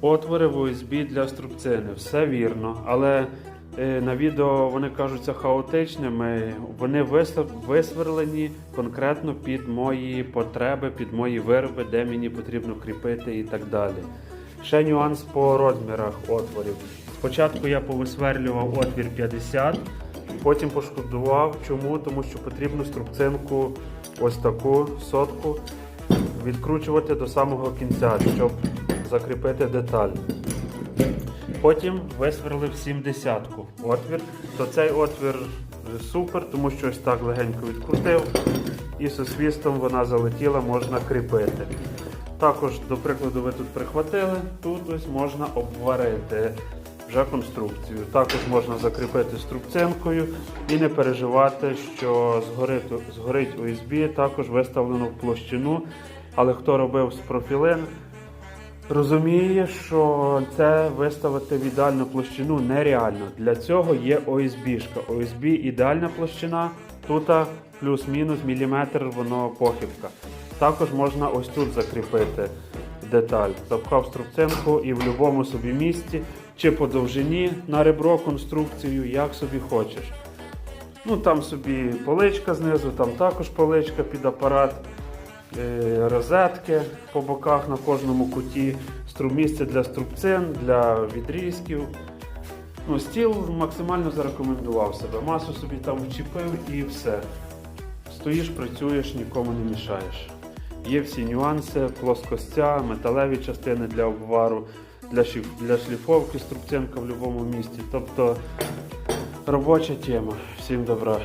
Отвори в USB для струбцини. Все вірно, але е, на відео вони кажуться хаотичними. Вони висверлені конкретно під мої потреби, під мої вироби, де мені потрібно кріпити і так далі. Ще нюанс по розмірах отворів. Спочатку я повисверлював отвір 50, потім пошкодував. Чому? Тому що потрібно струбцинку ось таку сотку відкручувати до самого кінця, щоб закріпити деталь. Потім висверлив 70-ку отвір. То цей отвір супер, тому що ось так легенько відкрутив і зі свістом вона залетіла, можна кріпити. Також, до прикладу, ви тут прихватили, тут ось можна обварити вже конструкцію. Також можна закріпити струбцинкою і не переживати, що згорить, згорить USB, також виставлено в площину. Але хто робив з профілин, розуміє, що це виставити в ідеальну площину нереально. Для цього є OSB-шка. OSB ідеальна площина, тут плюс-мінус міліметр, воно похибка. Також можна ось тут закріпити деталь. Запхав струбцинку і в будь-якому собі місці, чи по довжині на ребро конструкцію, як собі хочеш. Ну там собі поличка знизу, там також поличка під апарат, розетки по боках на кожному куті, місце для струбцин, для відрізків. Ну, стіл максимально зарекомендував себе. Масу собі там вчепив і все. Стоїш, працюєш, нікому не мішаєш. Є всі нюанси, плоскостя, металеві частини для обвару, для, для шліфовки струбцинка в будь-якому місці. Тобто робоча тема. Всім добра.